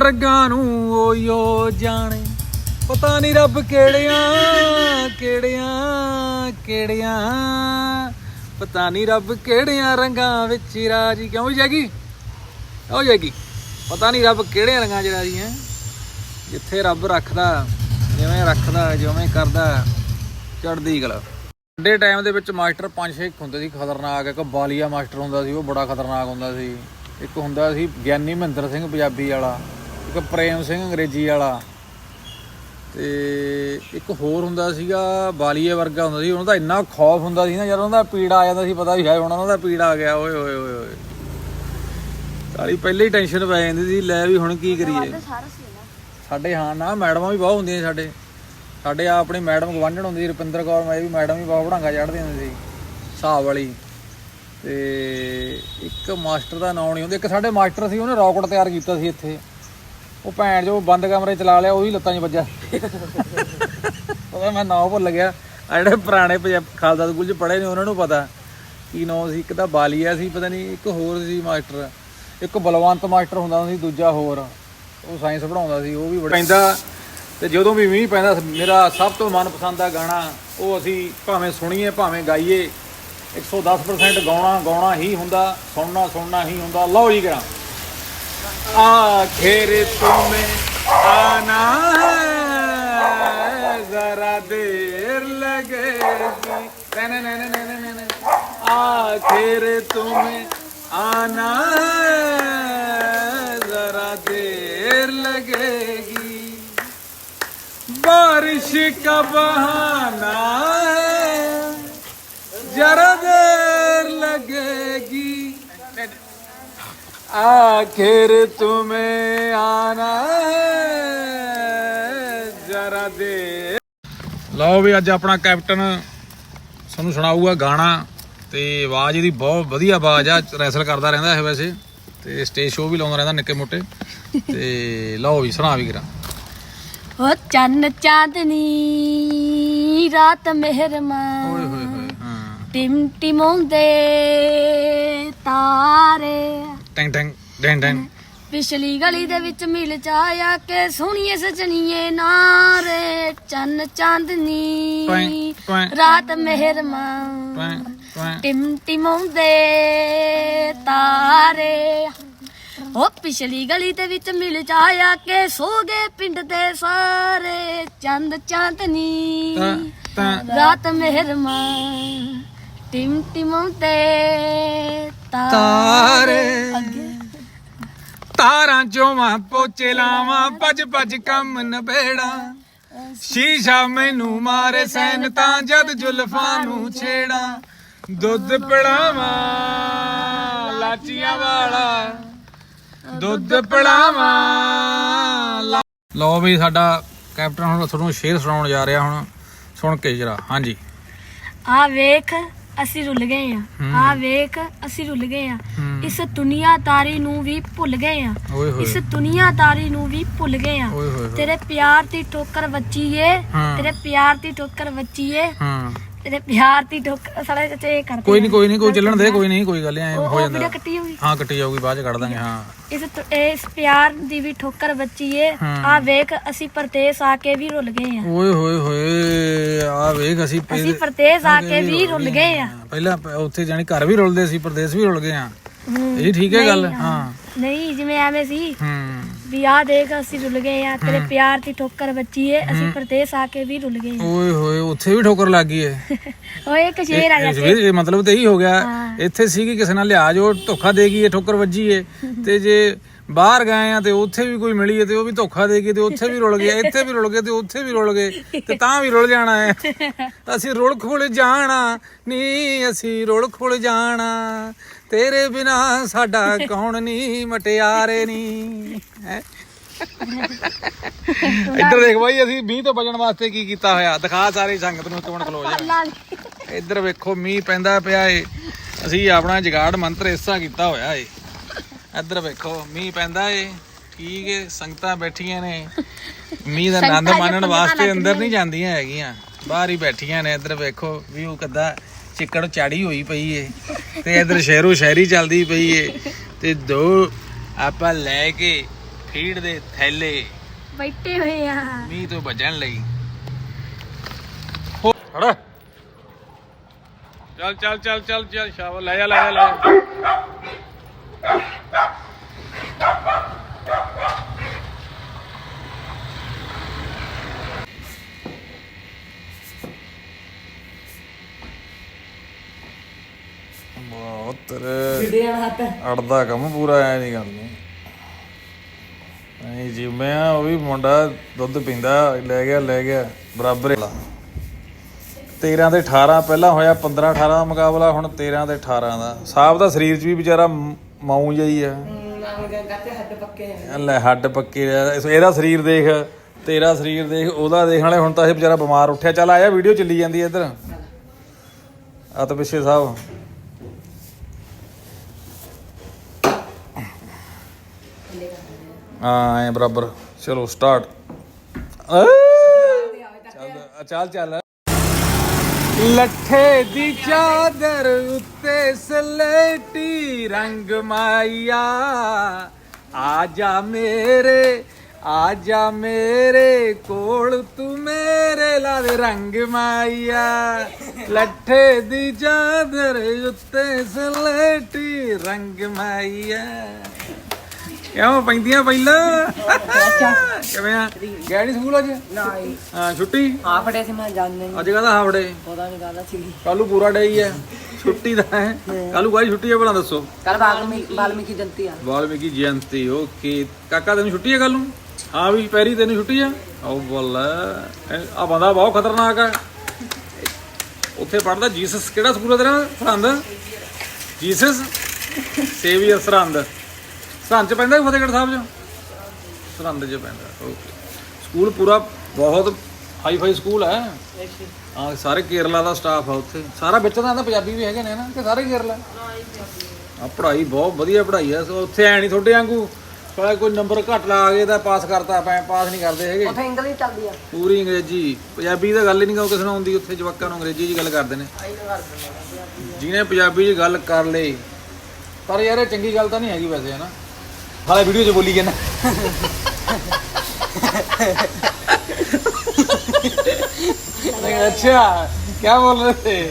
ਰੰਗਾਂ ਨੂੰ ਓਯੋ ਜਾਣੇ। ਪਤਾ ਨਹੀਂ ਰੱਬ ਕਿਹੜਿਆਂ ਕਿਹੜਿਆਂ ਕਿਹੜਿਆਂ। ਪਤਾ ਨਹੀਂ ਰੱਬ ਕਿਹੜਿਆਂ ਰੰਗਾਂ ਵਿੱਚ ਰਾਜੀ ਕਿਉਂ ਜਾਗੀ ਹੋ ਜਾਗੀ ਪਤਾ ਨਹੀਂ ਰੱਬ ਕਿਹੜੇ ਰੰਗਾਂ 'ਚ ਰਾਜੀ ਹੈ ਜਿੱਥੇ ਰੱਬ ਰੱਖਦਾ, ਜਿਵੇਂ ਰੱਖਦਾ, ਜਿਵੇਂ ਕਰਦਾ ਚੜਦੀ ਗਲਾ ਵੱਡੇ ਟਾਈਮ ਦੇ ਵਿੱਚ ਮਾਸਟਰ ਪੰਜ ਛੇ ਹੁੰਦੇ ਸੀ, ਖਤਰਨਾਕ। ਇੱਕ ਬਾਲੀਆ ਮਾਸਟਰ ਹੁੰਦਾ ਸੀ, ਉਹ ਬੜਾ ਖਤਰਨਾਕ ਹੁੰਦਾ ਸੀ। ਇੱਕ ਹੁੰਦਾ ਸੀ ਗਿਆਨੀ ਮਹਿੰਦਰ ਸਿੰਘ ਪੰਜਾਬੀ ਵਾਲਾ। ਇੱਕ ਪ੍ਰੇਮ ਸਿੰਘ ਅੰਗਰੇਜ਼ੀ ਵਾਲਾ ਤੇ ਇੱਕ ਹੋਰ ਹੁੰਦਾ ਸੀਗਾ ਬਾਲੀਏ ਵਰਗਾ ਹੁੰਦਾ ਸੀ ਉਹਨਾਂ ਦਾ ਇੰਨਾ ਖੌਫ ਹੁੰਦਾ ਸੀ ਨਾ ਜਦੋਂ ਉਹਨਾਂ ਦਾ ਪੀੜਾ ਆ ਜਾਂਦਾ ਸੀ ਪਤਾ ਵੀ ਹੈ ਹੁਣ ਉਹਨਾਂ ਦਾ ਪੀੜਾ ਆ ਗਿਆ ਓਏ ਹੋਏ ਹੋਏ ਹੋਏ ਸਾਲੀ ਪਹਿਲੇ ਹੀ ਟੈਨਸ਼ਨ ਪੈ ਜਾਂਦੀ ਸੀ ਲੈ ਵੀ ਹੁਣ ਕੀ ਕਰੀਏ। ਸਾਡੇ ਹਾਂ ਨਾ ਮੈਡਮਾਂ ਵੀ ਬਹੁਤ ਹੁੰਦੀਆਂ ਸਾਡੇ। ਸਾਡੇ ਆ ਆਪਣੀ ਮੈਡਮ ਗਵਾਂਢਣ ਹੁੰਦੀ ਸੀ ਰੁਪਿੰਦਰ ਕੌਰ ਮੈਂ ਵੀ ਮੈਡਮ ਵੀ ਬਹੁਤ ਵੜਾਂਗਾ ਚੜ੍ਹਦੀ ਹੁੰਦੀ ਸੀ ਹਿਸਾਬ ਵਾਲੀ। ਤੇ ਇੱਕ ਮਾਸਟਰ ਦਾ ਨਾਮ ਨਹੀਂ ਹੁੰਦਾ ਇੱਕ ਸਾਡੇ ਮਾਸਟਰ ਸੀ ਉਹਨੇ ਰੌਕਟ ਤਿਆਰ ਕੀਤਾ ਸੀ ਇੱਥੇ। ਉਹ ਭੈਣ ਜੋ ਬੰਦ ਕਮਰੇ ਚਲਾ ਲਿਆ, ਉਹ ਵੀ ਲੱਤਾਂ 'ਚ ਵੱਜਾ ਉਹਦਾ ਮੈਂ ਨਾਂ ਭੁੱਲ ਗਿਆ। ਆ ਜਿਹੜੇ ਪੁਰਾਣੇ ਪੰਜਾਬ, ਖਾਲਸਾ ਸਕੂਲ 'ਚ ਪੜ੍ਹੇ ਨੇ, ਉਹਨਾਂ ਨੂੰ ਪਤਾ। ਕੀ ਨਾਂ ਸੀ? ਇੱਕ ਤਾਂ ਬਾਲੀਆ ਸੀ, ਪਤਾ ਨਹੀਂ ਇੱਕ ਹੋਰ ਸੀ ਮਾਸਟਰ। ਇੱਕ ਬਲਵੰਤ ਮਾਸਟਰ ਹੁੰਦਾ ਸੀ, ਦੂਜਾ ਹੋਰ। ਉਹ ਸਾਇੰਸ ਪੜਾਉਂਦਾ ਸੀ, ਉਹ ਵੀ ਬੜਾ ਪੈਂਦਾ, ਤੇ ਜਦੋਂ ਵੀ ਮੀਂਹ ਪੈਂਦਾ, ਮੇਰਾ ਸਭ ਤੋਂ ਮਨਪਸੰਦ ਦਾ ਗਾਣਾ, ਉਹ ਅਸੀਂ ਭਾਵੇਂ ਸੁਣੀਏ, ਭਾਵੇਂ ਗਾਈਏ 110% ਗਾਉਣਾ ਗਾਉਣਾ ਹੀ ਹੁੰਦਾ, ਸੁਣਨਾ ਸੁਣਨਾ ਹੀ ਹੁੰਦਾ। ਲਓ ਜੀ ਕਰਾਂ आखिर तुम्हें आना जरा देर लगेगी। आखिर तुम्हें आना जरा देर लगेगी। बारिश का बहाना जरा देर लगेगी। आखिर तुम्हें आना ਜਰਾ ਦੇ ਲਓ ਵੀ ਅੱਜ ਆਪਣਾ ਕੈਪਟਨ ਤੁਹਾਨੂੰ ਸੁਣਾਊਗਾ ਗਾਣਾ ਤੇ ਆਵਾਜ਼ ਇਹਦੀ ਬਹੁਤ ਵਧੀਆ ਆਵਾਜ਼ ਆ ਰੈਸਲ ਕਰਦਾ ਰਹਿੰਦਾ ਇਹ ਵੈਸੇ ਤੇ ਸਟੇਜ ਸ਼ੋਅ ਵੀ ਲਾਉਂਦਾ ਰਹਿੰਦਾ ਨਿੱਕੇ ਮੋਟੇ ਤੇ ਲਓ ਵੀ ਸੁਣਾ ਵੀ ਕਰਾਂ ਓ ਚੰਨ ਚਾਂਦਨੀ ਰਾਤ ਮਿਹਰਮਾ ਓਏ ਹੋਏ ਹੋਏ ਹਾਂ ਟਿਮ ਟਿਮਾਉਂਦੇ ਤਾਰੇ ਟੈਂਗ ਟੈਂਗ ਡੈਂ ਡੈਂ ਪਿਛਲੀ ਗਲੀ ਦੇ ਵਿੱਚ ਮਿਲ ਜਾਇਆ ਕਿ ਸੋਹਣੀਏ ਸਜਣੀਏ ਨਾਰੇ ਚੰਨ ਚਾਂਦਨੀ। ਟੈਂ ਟੈਂ ਰਾਤ ਮਿਹਰਮਾ ਟੈਂ ਟੈਂ ਟਿਮ ਟਿਮਾਉਂਦੇ ਤਾਰੇ। ਉਹ ਪਿਛਲੀ ਗਲੀ ਦੇ ਵਿੱਚ ਮਿਲ ਜਾਇਆ ਕਿ ਸੋ ਗਏ ਪਿੰਡ ਦੇ ਸਾਰੇ ਚੰਦ ਚਾਂਦਨੀ। ਰਾਤ ਮਿਹਰਮਾ ਟਿਮ ਟਿਮਾਉਂਦੇ ਤਾਰੇ। ਤਾਰਾਂ ਚੋਵਾਂ ਪੋਚੇ ਲਾਵਾਂ ਭੱਜ ਭੱਜ ਕੰਮ ਨਬੇੜਾ। ਸ਼ੀਸ਼ਾ ਮੈਨੂੰ ਮਾਰੇ ਸੈਨ ਤਾਂ ਜਦ ਜੁਲਫਾਂ ਨੂੰ ਛੇੜਾ। ਦੁੱਧ ਪਿੜਾਵਾਂ ਲਾਚੀਆਂ ਵਾਲਾ। ਦੁੱਧ ਪਿੜਾਵਾਂ ਲਾ- ਲਓ ਵੀ ਸਾਡਾ ਕੈਪਟਨ ਹੁਣ ਤੁਹਾਨੂੰ ਸ਼ੇਰ ਸੁਣਾਉਣ ਜਾ ਰਿਹਾ ਹੁਣ। ਸੁਣ ਕੇ ਜਰਾ ਹਾਂਜੀ। ਆ ਵੇਖ ਅਸੀਂ ਰੁੱਲ ਗਏ ਆ। ਆ ਵੇਖ ਅਸੀਂ ਰੁੱਲ ਗਏ ਆ। ਇਸ ਦੁਨੀਆਦਾਰੀ ਨੂੰ ਵੀ ਭੁੱਲ ਗਏ ਆ। ਓਏ ਇਸ ਹੋਏ ਦੁਨੀਆਦਾਰੀ ਨੂੰ ਵੀ ਭੁੱਲ ਗਏ ਆ। ਓਏ ਹੋਏ ਹੋਏ। ਤੇਰੇ ਪਿਆਰ ਦੀ ਠੋਕਰ ਵੱਜੀ ਏ। ਤੇਰੇ ਪਿਆਰ ਦੀ ਠੋਕਰ ਵੱਜੀ ਏ ਹਾਂ। ਤੇਰੇ ਪਿਆਰ ਦੀ ਠੋਕਰ ਸਾਲੇ ਚ ਕਰਦੇ ਕੋਈ ਨਹੀਂ ਕੋਈ ਨਹੀਂ ਕੋਈ ਚੱਲਣ ਦੇ ਕੋਈ ਨਹੀਂ ਕੋਈ ਗੱਲ ਉਹ ਹੋ ਜਾਂਦਾ। ਵੀਡੀਓ ਕੱਟੀ ਹੋਈ। ਹਾਂ ਕੱਟੀ ਜਾਊਗੀ ਬਾਅਦ ਚ ਕੱਢ ਦਾਂਗੇ ਹਾਂ। ਇਸ ਇਸ ਪਿਆਰ ਦੀ ਵੀ ਠੋਕਰ ਵੱਜੀ ਏ। ਆ ਵੇਖ ਅਸੀਂ ਪਰਦੇਸ ਆ ਕੇ ਵੀ ਰੁੱਲ ਗਏ ਆ। ਓਏ ਹੋਏ ਹੋਏ। ਆ ਵੇਖ ਅਸੀਂ ਪਰਦੇਸ ਆ ਕੇ ਵੀ ਰੁੱਲ ਗਏ ਆ। ਪਹਿਲਾਂ ਪ- ਉੱਥੇ ਜਾਣੀ ਘਰ ਵੀ ਰੁਲਦੇ ਸੀ ਪ੍ਰਦੇਸ਼ ਵੀ ਰੁਲ ਗਏ ਆ ਹੂੰ। ਇਹ ਠੀਕ ਹੈ ਗੱਲ ਨਹੀਂ, ਹਾਂ। ਨਹੀਂ ਜਿਵੇਂ ਐਵੇਂ ਸੀ। ਹੂੰ। ਵੀ ਆ ਦੇਖ ਅਸੀਂ ਰੁੱਲ ਗਏ ਆ ਤੇਰੇ ਪਿਆਰ ਦੀ ਠੋਕਰ ਵੱਜੀ ਏ ਅਸੀਂ ਪਰਦੇਸ ਆ ਕੇ ਵੀ ਰੁੱਲ ਗਏ ਓਏ ਹੋਏ ਉੱਥੇ ਵੀ ਠੋਕਰ ਲੱਗ ਗਈ ਏ। ਆ ਓਏ ਇੱਕ ਸ਼ੇਰ ਆ ਇਹ- ਗਿਆ ਇਹ ਇਹ ਮਤਲਬ ਤੇ ਇਹੀ ਹੋ ਗਿਆ। ਹਾਂ। ਇੱਥੇ ਸੀ ਕਿ ਕਿਸੇ ਨਾਲ ਲਿਹਾਜ਼ ਉਹ ਧੋਖਾ ਦੇ ਗਈ ਏ ਠੋਕਰ ਵੱਜੀ ਏ। ਤੇ ਜੇ ਬਾਹਰ ਗਏ ਆ ਤੇ ਉੱਥੇ ਵੀ ਕੋਈ ਮਿਲੀ ਤੇ ਉਹ ਵੀ ਧੋਖਾ ਦੇ ਗਈ ਤੇ ਉੱਥੇ ਵੀ ਰੁਲ ਗਿਆ ਇੱਥੇ ਵੀ ਰੁਲ ਗਏ ਤੇ ਉੱਥੇ ਵੀ ਰੁਲ ਗਏ ਤੇ ਤਾਂ ਵੀ ਰੁਲ ਜਾਣਾ ਹੈ। ਅਸੀਂ ਰੁਲ ਖੁਲ ਜਾਣਾ ਨੀ ਅਸੀਂ ਰੁਲ ਖੁਲ ਜਾਣਾ। ਤੇਰੇ ਬਿਨਾ ਸਾਡਾ ਕੌਣ ਨਹੀਂ ਮਟਿਆਰੇ ਨਹੀਂ? ਇੱਧਰ ਦੇਖ ਬਾਈ ਅਸੀਂ ਮੀਂਹ ਤੋਂ ਬਚਣ ਵਾਸਤੇ ਕੀ ਕੀਤਾ ਹੋਇਆ? ਦਿਖਾ ਸਾਰੇ ਸੰਗਤ ਨੂੰ ਮਿੰਟ ਖਲੋ ਜਾ। ਇੱਧਰ ਵੇਖੋ ਮੀਂਹ ਪੈਂਦਾ ਪਿਆ ਏ। ਅਸੀਂ ਆਪਣਾ ਜਗਾੜ ਮੰਤਰ ਹਿੱਸਾ ਕੀਤਾ ਹੋਇਆ ਏ। ਇੱਧਰ ਵੇਖੋ ਮੀਂਹ ਪੈਂਦਾ ਏ। ਠੀਕ ਏ ਸੰਗਤਾਂ ਬੈਠੀਆਂ ਨੇ। ਮੀਂਹ ਦਾ ਆਨੰਦ ਮਾਣਨ ਵਾਸਤੇ ਅੰਦਰ ਨਹੀਂ ਜਾਂਦੀਆਂ ਹੈਗੀਆਂ। ਬਾਹਰ ਹੀ ਬੈਠੀਆਂ ਨੇ ਇੱਧਰ ਵੇਖੋ ਵੀਊ ਕਿੱਦਾਂ ਚਿੱਕੜ ਚਾੜੀ ਹੋਈ ਪਈ ਏ। ਤੇ ਇੱਧਰ ਸ਼ਹਿਰੋ ਸ਼ਹਿਰੀ ਚੱਲਦੀ ਪਈ ਏ। ਤੇ ਦੋ ਆਪਾਂ ਲੈ ਕੇ ਫੀਡ ਦੇ ਥੈਲੇ ਬੈਠੇ ਹੋਏ ਆ। ਮੀਂਹ ਤੋਂ ਬਚਣ ਲਈ। ਚੱਲ ਚੱਲ ਚੱਲ ਚੱਲ ਚੱਲ ਸ਼ਾਬਾਸ਼। ਲੈ ਜਾ ਲੈ ਜਾ ਲੈ ਬਹੁਤ ਤੇਰੇ ਅੜਦਾ ਕੰਮ ਪੂਰਾ ਐ ਨਹੀਂ ਕਰਨੀ। ਨਹੀਂ ਜੀ ਮੈਂ ਉਹ ਵੀ ਮੁੰਡਾ ਦੁੱਧ ਪੀਂਦਾ ਲੈ ਗਿਆ ਲੈ ਗਿਆ ਬਰਾਬਰ 13 ਤੇ 18 ਪਹਿਲਾਂ ਹੋਇਆ 15 18 ਦਾ ਮੁਕਾਬਲਾ ਹੁਣ 13 ਤੇ 18 ਦਾ। ਸਾਹਿਬ ਦਾ ਸਰੀਰ 'ਚ ਵੀ ਵਿਚਾਰਾ ਮ- ਮਾਊ ਜਿਹੀ ਆ। ਲੈ, ਹੱਡ ਪੱਕੇ ਆ। ਇਸ- ਇਹਦਾ ਸਰੀਰ ਦੇਖ, ਤੇਰਾ ਸਰੀਰ ਦੇਖ, ਉਹਦਾ ਦੇਖ, ਨਾਲੇ ਹੁਣ ਤਾਂ ਇਹ ਵਿਚਾਰਾ ਬਿਮਾਰ ਉੱਠਿਆ। ਚੱਲ ਆਇਆ, ਵੀਡੀਓ ਚੱਲੀ ਜਾਂਦੀ ਇੱਧਰ। ਆ ਤਾਂ ਪਿੱਛੇ ਸਾਹਿਬ ਹਾਂ, ਐ ਬਰਾਬਰ। ਚਲੋ ਸਟਾਰਟ ਚੱਲ ਚੱਲ। ਲੱਠੇ ਦੀ ਚਾਦਰ ਉੱਤੇ ਸਲੇਟੀ ਰੰਗ ਮਾਇਆ। ਆ ਜਾ ਮੇਰੇ, ਆ ਜਾ ਮੇਰੇ ਕੋਲ ਤੂੰ ਮੇਰੇ ਲਾਲ ਰੰਗ ਮਾਇਆ। ਲੱਠੇ ਦੀ ਚਾਦਰ ਉੱਤੇ ਸਲੇਟੀ ਰੰਗ ਮਾਇਆ। ਕਿਉਂ ਪੈਂਦੀਆਂ ਪਹਿਲਾਂ? ਕਿਵੇਂ ਆ? ਗਿਆ ਨੀ ਸਕੂਲ ਅੱਜ? ਨਹੀਂ ਹਾਂ ਛੁੱਟੀ? ਹਾਫ ਡੇ ਸੀ ਮੈਂ ਨਹੀਂ। ਅੱਜ ਕਹਦਾ ਹਾਫ ਡੇ? ਪਤਾ ਨਹੀਂ ਕਾਹਦਾ ਸੀ। ਕੱਲੂ ਪੂਰਾ ਡੇ ਹੀ ਹੈ ਛੁੱਟੀ ਦਾ ਹੈ। ਕੱਲੂ ਕਾਹਦੀ ਛੁੱਟੀ ਹੈ ਭਲਾ ਦੱਸੋ? ਕੱਲ ਵਾਲਮੀਕੀ ਵਾਲਮੀਕੀ ਜੰਤੀ ਆ। ਵਾਲਮੀਕੀ ਜਯੰਤੀ ਓਕੇ। ਕਾਕਾ ਤੈਨੂੰ ਛੁੱਟੀ ਹੈ ਕੱਲ ਨੂੰ? ਹਾਂ ਵੀ ਪੈਰੀ ਤੈਨੂੰ ਛੁੱਟੀ ਆ? ਉਹ ਬੱਲ। ਆ ਬੰਦਾ ਬਹੁਤ ਖਤਰਨਾਕ ਹੈ ਉੱਥੇ ਪੜਦਾ ਜੀਸਸ। ਕਿਹੜਾ ਸਕੂਲ ਹੈ ਤੇਰਾ? ਸਰਹੰਦ? ਜੀਸਸ? ਸੇਵੀਅਰ ਸਰਹੰਦ। ਸਰਹੰਦ ਚ ਪੈਂਦਾ ਫਤਿਹਗੜ੍ਹ ਸਾਹਿਬ ਚ? ਸਰਹੰਦ ਚ ਪੈਂਦਾ ਓਕੇ ਸਕੂਲ ਪੂਰਾ ਬਹੁਤ ਹਾਈ ਫਾਈ ਸਕੂਲ ਹੈ? ਹਾਂ ਸਾਰੇ ਕੇਰਲਾ ਦਾ ਸਟਾਫ ਆ ਉੱਥੇ। ਸਾਰਾ ਵਿੱਚ ਤਾਂ ਪੰਜਾਬੀ ਵੀ ਹੈਗੇ ਨੇ ਨਾ ਕਿ ਸਾਰੇ ਕੇਰਲਾ? ਆ ਪੜ੍ਹਾਈ ਬਹੁਤ ਵਧੀਆ ਪੜ੍ਹਾਈ ਆ ਉੱਥੇ ਐ ਨਹੀਂ ਤੁਹਾਡੇ ਵਾਂਗੂ। ਸਾਲਾ ਕੋਈ ਨੰਬਰ ਘੱਟ ਲਾ ਕੇ ਤਾਂ ਪਾਸ ਕਰਤਾ ਆਪਾਂ ਪਾਸ ਨਹੀਂ ਕਰਦੇ ਹੈਗੇ। ਉੱਥੇ ਇੰਗਲਿਸ਼ ਚੱਲਦੀ ਆ। ਪੂਰੀ ਅੰਗਰੇਜ਼ੀ ਪੰਜਾਬੀ ਤਾਂ ਗੱਲ ਹੀ ਨਹੀਂ ਕੋ ਕਿਸੇ ਨੂੰ ਆਉਂਦੀ ਉੱਥੇ ਜਵਾਕਾਂ ਨੂੰ ਅੰਗਰੇਜ਼ੀ 'ਚ ਗੱਲ ਕਰਦੇ ਨੇ। ਜਿਹਨੇ ਪੰਜਾਬੀ 'ਚ ਗੱਲ ਕਰ ਲਈ ਪਰ ਯਾਰ ਇਹ ਚੰਗੀ ਗੱਲ ਤਾਂ ਨਹੀਂ ਹੈਗੀ ਵੈਸੇ ਹਨਾ? ਹਾਲੇ ਵੀਡੀਓ 'ਚ ਬੋਲੀ ਜਾਂਦਾ। ਅੱਛਾ ਕੀ ਬੋਲ ਰਹੇ? ਥੇ